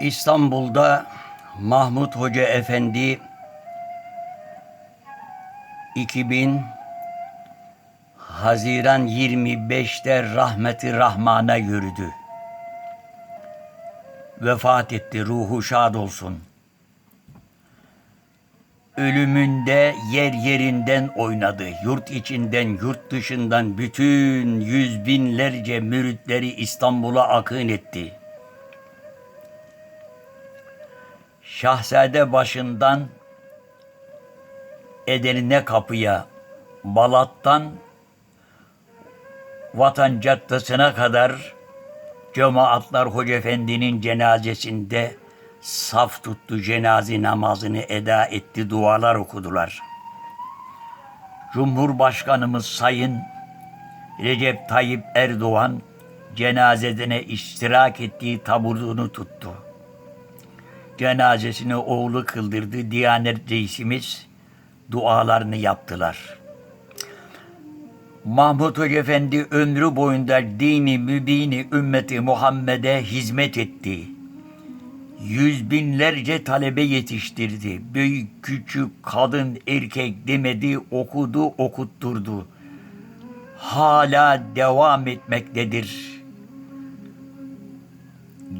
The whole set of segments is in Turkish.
İstanbul'da Mahmut Hoca Efendi 2000 Haziran 25'te rahmeti rahmana yürüdü. Vefat etti, ruhu şad olsun. Ölümünde yer yerinden oynadı. Yurt içinden, yurt dışından bütün yüz binlerce müritleri İstanbul'a akın etti. Şahzade başından Edirne kapıya, Balat'tan Vatan Caddesi'ne kadar cemaatler Hoca Efendi'nin cenazesinde saf tuttu cenaze namazını eda etti, dualar okudular. Cumhurbaşkanımız Sayın Recep Tayyip Erdoğan cenazesine iştirak ettiği taburunu tuttu. Cenazesini oğlu kıldırdı. Diyanet reisimiz dualarını yaptılar. Mahmut Hoca Efendi ömrü boyunca dini mübini ümmeti Muhammed'e hizmet etti. Yüz binlerce talebe yetiştirdi. Büyük, küçük, kadın, erkek demedi, okudu, okutturdu. Hala devam etmektedir.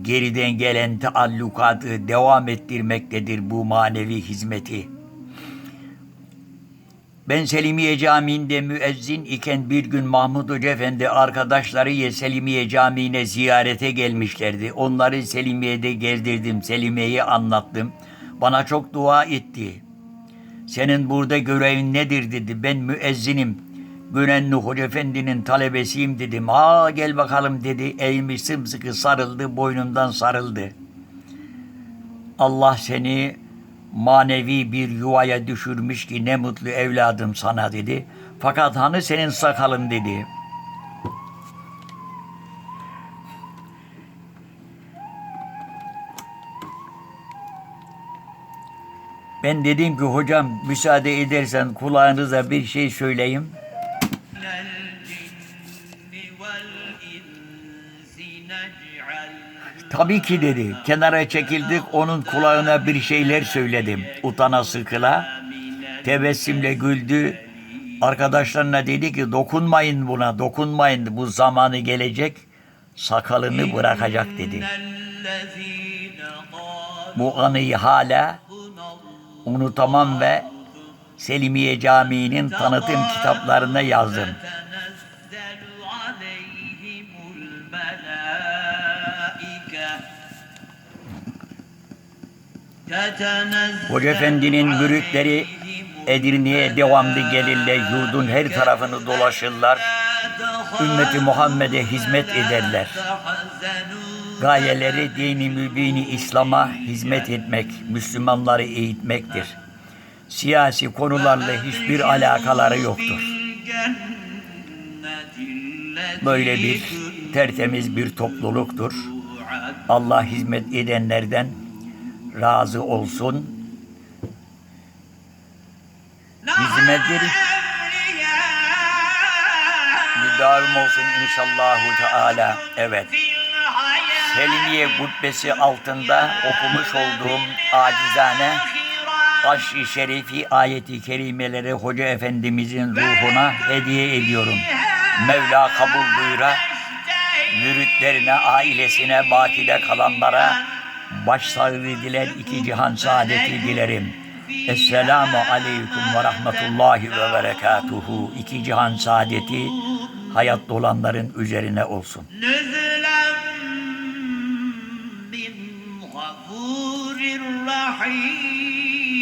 Geriden gelen taallukatı devam ettirmektedir bu manevi hizmeti. Ben Selimiye Camii'nde müezzin iken bir gün Mahmud Hoca Efendi arkadaşları Selimiye Camii'ne ziyarete gelmişlerdi. Onları Selimiye'de gezdirdim, Selimiye'yi anlattım. Bana çok dua etti. Senin burada görevin nedir dedi. Ben müezzinim. Gönenli Hoca Efendi'nin talebesiyim dedim. Ha gel bakalım dedi. Eğilmiş sımsıkı sarıldı, boynumdan sarıldı. Allah seni manevi bir yuvaya düşürmüş ki ne mutlu evladım sana dedi. Fakat hani senin sakalın dedi. Ben dedim ki hocam müsaade edersen kulağınıza bir şey söyleyeyim. الجن والإنس نجعل Tabii ki dedi. Kenara çekildik onun kulağına bir şeyler söyledim. Utana sıkıla. Tebessümle güldü. Arkadaşlarına dedi ki dokunmayın buna dokunmayın bu zamanı gelecek sakalını bırakacak dedi. الذين قالوا Bu anıyı hala unutamam ve Selimiye Camii'nin tanıtım kitaplarına yazdım. Hoca Efendi'nin müritleri Edirne'ye devamlı gelirler, yurdun her tarafını dolaşırlar. Ümmeti Muhammed'e hizmet ederler. Gayeleri dini mübini İslam'a hizmet etmek, Müslümanları eğitmektir. Siyasi konularla hiçbir alakaları yoktur. Böyle bir tertemiz bir topluluktur. Allah hizmet edenlerden razı olsun. Hizmetleri müdavim olsun inşallahu teala. Evet. Selimiye Kubbesi altında okumuş olduğum acizane Aşr-ı Şerifi ayeti kerimeleri Hoca Efendimizin ruhuna hediye ediyorum. Mevla kabul buyura, müritlerine, ailesine, bakide kalanlara başsağlığı diler, iki cihan saadeti dilerim. Esselamu aleyküm ve rahmetullahi ve berekatuhu. İki cihan saadeti hayatta olanların üzerine olsun. نزلا من غفور رحيم